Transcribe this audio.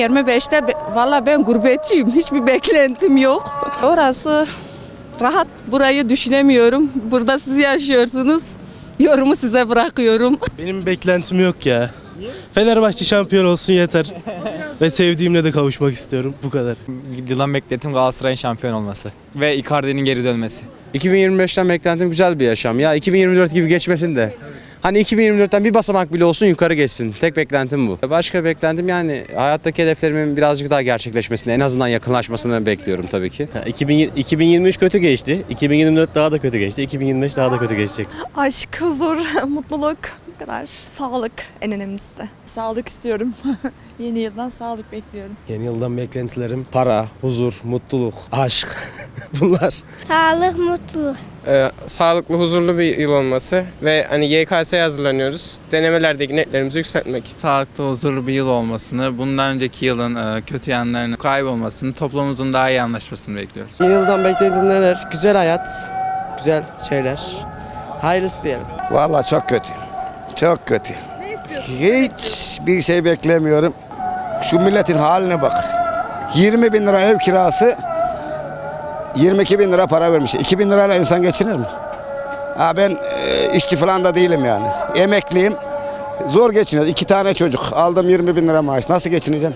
2025'te be- valla ben gurbetçiyim. Hiçbir beklentim yok. Orası rahat. Burayı düşünemiyorum. Burada siz yaşıyorsunuz. Yorumu size bırakıyorum. Benim beklentim yok ya. Fenerbahçe şampiyon olsun yeter. Ve sevdiğimle de kavuşmak istiyorum. Bu kadar. Yılan bekletim Galatasaray'ın şampiyon olması. Ve Icardi'nin geri dönmesi. 2025'ten beklentim güzel bir yaşam. Ya 2024 gibi geçmesin de. Hani 2024'ten bir basamak bile olsun yukarı geçsin. Tek beklentim bu. Başka beklentim yani hayattaki hedeflerimin birazcık daha gerçekleşmesini, en azından yakınlaşmasını bekliyorum tabii ki. Ha, 2000 2023 kötü geçti. 2024 daha da kötü geçti. 2025 daha da kötü geçecek. Aşk, huzur, mutluluk, kadar. Sağlık en önemlisi. Sağlık istiyorum. Yeni yıldan sağlık bekliyorum. Yeni yıldan beklentilerim para, huzur, mutluluk, aşk. Bunlar. Sağlık, mutluluk. Ee, sağlıklı, huzurlu bir yıl olması ve hani YKS'ye hazırlanıyoruz. Denemelerdeki netlerimizi yükseltmek. sağlıklı, huzurlu bir yıl olmasını, bundan önceki yılın e, kötü yanlarının kaybolmasını, toplumumuzun daha iyi anlaşmasını bekliyoruz. Yeni yıldan beklentim neler? Güzel hayat, güzel şeyler. Hayırlısı diyelim. Vallahi çok kötü. Çok kötü. Hiç bir şey beklemiyorum. Şu milletin haline bak. 20 bin lira ev kirası 22 bin lira para vermiş. 2 bin lirayla insan geçinir mi? Ha ben e, işçi falan da değilim yani. Emekliyim. Zor geçiniyoruz. İki tane çocuk. Aldım 20 bin lira maaş. Nasıl geçineceğim?